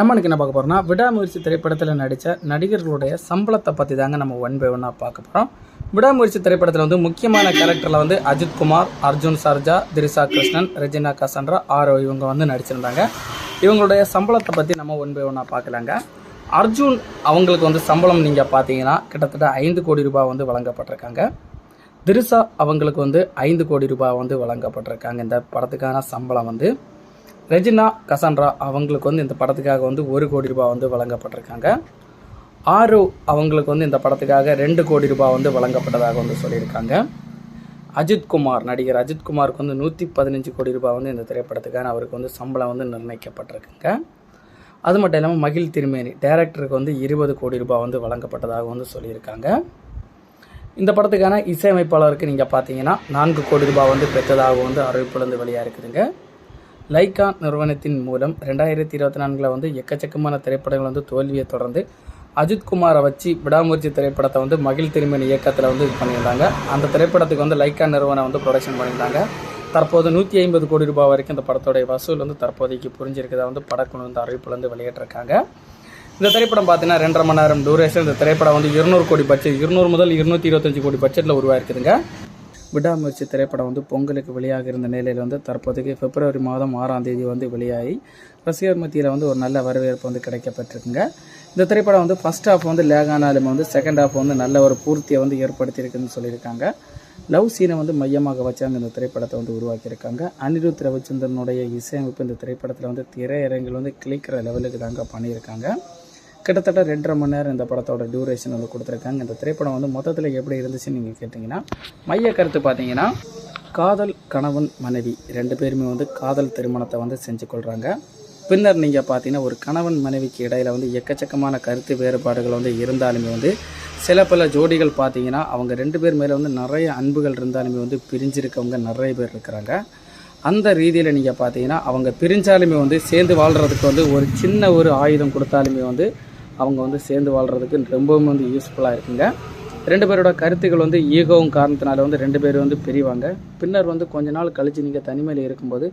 நம்ம என்ன பார்க்க போகிறோம்னா விடாமுயற்சி திரைப்படத்தில் நடித்த நடிகர்களுடைய சம்பளத்தை பற்றி தாங்க நம்ம ஒன் பை ஒன்னாக பார்க்க போகிறோம் விடாமுயற்சி திரைப்படத்தில் வந்து முக்கியமான கேரக்டரில் வந்து அஜித் குமார் அர்ஜுன் சர்ஜா திரிசா கிருஷ்ணன் ரெஜினா கசன்ரா ஆரோ இவங்க வந்து நடிச்சிருந்தாங்க. இவங்களுடைய சம்பளத்தை பற்றி நம்ம ஒன் பை ஒன்னாக பார்க்கலாங்க. அர்ஜுன் அவங்களுக்கு வந்து சம்பளம் நீங்கள் பார்த்தீங்கன்னா கிட்டத்தட்ட ஐந்து கோடி ரூபாய் வந்து வழங்கப்பட்டிருக்காங்க. திரிசா அவங்களுக்கு வந்து ஐந்து கோடி ரூபாய் வந்து வழங்கப்பட்டிருக்காங்க. இந்த படத்துக்கான சம்பளம் வந்து ரெஜினா கசான்ரா அவங்களுக்கு வந்து இந்த படத்துக்காக வந்து ஒரு கோடி ரூபாய் வந்து வழங்கப்பட்டிருக்காங்க. ஆரு அவங்களுக்கு வந்து இந்த படத்துக்காக ரெண்டு கோடி ரூபாய் வந்து வழங்கப்பட்டதாக வந்து சொல்லியிருக்காங்க. அஜித்குமார் நடிகர் அஜித்குமாருக்கு வந்து நூற்றி பதினஞ்சு கோடி ரூபாய் வந்து இந்த திரைப்படத்துக்கான அவருக்கு வந்து சம்பளம் வந்து நிர்ணயிக்கப்பட்டிருக்குங்க. அது மட்டும் இல்லாமல் மகிழ் திருமேனி டைரக்டருக்கு வந்து இருபது கோடி ரூபாய் வந்து வழங்கப்பட்டதாக வந்து சொல்லியிருக்காங்க. இந்த படத்துக்கான இசையமைப்பாளருக்கு நீங்கள் பார்த்தீங்கன்னா நான்கு கோடி ரூபாய் வந்து பெற்றதாக வந்து அறிவிப்புலேருந்து வெளியாக இருக்குதுங்க லைகா நிறுவனத்தின் மூலம் ரெண்டாயிரத்தி இருபத்தி நான்கில் வந்து எக்கச்சக்கமான திரைப்படங்கள் வந்து தோல்வியை தொடர்ந்து அஜித் குமாரை வச்சு விடாமுயற்சி திரைப்படத்தை வந்து மகிழ் திருமணி இயக்கத்தில் வந்து இது பண்ணியிருந்தாங்க. அந்த திரைப்படத்துக்கு வந்து லைகா நிறுவனம் வந்து ப்ரொடக்ஷன் பண்ணியிருந்தாங்க. தற்போது நூற்றி ஐம்பது கோடி ரூபாய் வரைக்கும் இந்த படத்தோடைய வசூல் வந்து தற்போதைக்கு புரிஞ்சிருக்கதா வந்து படக்குழு வந்து அறிவிப்புலேருந்து வெளியிட்டிருக்காங்க. இந்த திரைப்படம் பார்த்தீங்கன்னா ரெண்டரை மணி நேரம் டூரேஷன் இந்த திரைப்படம் வந்து இருநூறு கோடி பட்ஜெட் இருநூறு முதல் இருநூற்றி இருபத்தஞ்சு கோடி பட்ஜெட்டில் உருவாயிருக்குதுங்க. விடாமுயற்சி திரைப்படம் வந்து பொங்கலுக்கு வெளியாக இருந்த நிலையில் வந்து தற்போதைக்கு பிப்ரவரி மாதம் ஆறாம் தேதி வந்து வெளியாகி ரசிகர் மத்தியில் வந்து ஒரு நல்ல வரவேற்பு வந்து கிடைக்கப்பட்டிருக்குங்க. இந்த திரைப்படம் வந்து ஃபர்ஸ்ட் ஹாஃப் வந்து லேகானாலும் வந்து செகண்ட் ஹாஃப் வந்து நல்ல ஒரு பூர்த்தியை வந்து ஏற்படுத்தியிருக்குன்னு சொல்லியிருக்காங்க. லவ் சீனை வந்து மையமாக வச்சு அந்த இந்த திரைப்படத்தை வந்து உருவாக்கியிருக்காங்க. அனிருத் ரவிச்சந்திரனுடைய இசையமைப்பு இந்த திரைப்படத்தில் வந்து திரையரங்கில் வந்து கிளிக்கிற லெவலுக்கு தாங்க பண்ணியிருக்காங்க. கிட்டத்தட்ட ரெண்டரை மணி நேரம் இந்த படத்தோட டியூரேஷன் வந்து கொடுத்துருக்காங்க. இந்த திரைப்படம் வந்து மொத்தத்தில் எப்படி இருந்துச்சுன்னு நீங்கள் கேட்டிங்கன்னா மைய கருத்து பார்த்தீங்கன்னா காதல் கணவன் மனைவி ரெண்டு பேருமே வந்து காதல் திருமணத்தை வந்து செஞ்சு கொள்கிறாங்க பின்னர் நீங்கள் பார்த்தீங்கன்னா ஒரு கணவன் மனைவிக்கு இடையில் வந்து எக்கச்சக்கமான கருத்து வேறுபாடுகள் வந்து இருந்தாலுமே வந்து சில பல ஜோடிகள் பார்த்தீங்கன்னா அவங்க ரெண்டு பேர் மேலே வந்து நிறைய அன்புகள் இருந்தாலுமே வந்து பிரிஞ்சிருக்கவங்க நிறைய பேர் இருக்கிறாங்க. அந்த ரீதியில் நீங்கள் பார்த்தீங்கன்னா அவங்க பிரிஞ்சாலுமே வந்து சேர்ந்து வாழ்கிறதுக்கு வந்து ஒரு சின்ன ஒரு ஆயுதம் கொடுத்தாலுமே வந்து அவங்க வந்து சேர்ந்து வாழ்கிறதுக்கு ரொம்பவும் வந்து யூஸ்ஃபுல்லாக இருக்குங்க. ரெண்டு பேரோட கருத்துக்கள் வந்து ஈகோவும் காரணத்தினால வந்து ரெண்டு பேரும் வந்து பிரிவாங்க. பின்னர் வந்து கொஞ்ச நாள் கழித்து நீங்கள் தனிமையில் இருக்கும்போது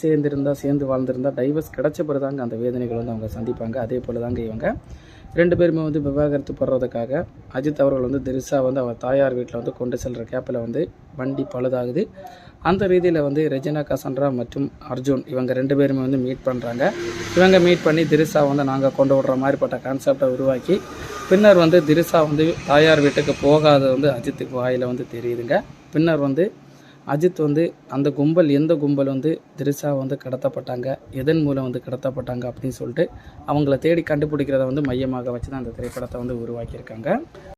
சேர்ந்து இருந்தால் சேர்ந்து வாழ்ந்துருந்தால் டைவர்ஸ் கிடச்ச பிறகு தாங்க அந்த வேதனைகள் வந்து அவங்க சந்திப்பாங்க. அதே போல் தாங்க இவங்க. ரெண்டு பேருமே வந்து விவாகரத்து படுறதுக்காக அஜித் அவர்கள் வந்து திரிசா வந்து அவர் தாயார் வீட்டில் வந்து கொண்டு செல்கிற கேப்பில் வந்து வண்டி பழுதாகுது. அந்த ரீதியில் வந்து ரெஜினா கசன்ரா மற்றும் அர்ஜுன் இவங்க ரெண்டு பேருமே வந்து மீட் பண்ணுறாங்க இவங்க மீட் பண்ணி திரிசா வந்து நாங்கள் கொண்டு விடுற மாதிரிப்பட்ட கான்செப்டை உருவாக்கி பின்னர் வந்து திரிசா வந்து தாயார் வீட்டுக்கு போகாத வந்து அஜித்துக்கு வாயில் வந்து தெரியுதுங்க. பின்னர் வந்து அஜித் வந்து அந்த கும்பல் எந்த கும்பல் வந்து திரிசா வந்து கடத்தப்பட்டாங்க எதன் மூலம் வந்து கடத்தப்பட்டாங்க அப்படின்னு சொல்லிட்டு அவங்கள தேடி கண்டுபிடிக்கிறத வந்து மையமாக வச்சு தான் அந்த திரைப்படத்தை வந்து உருவாக்கியிருக்காங்க.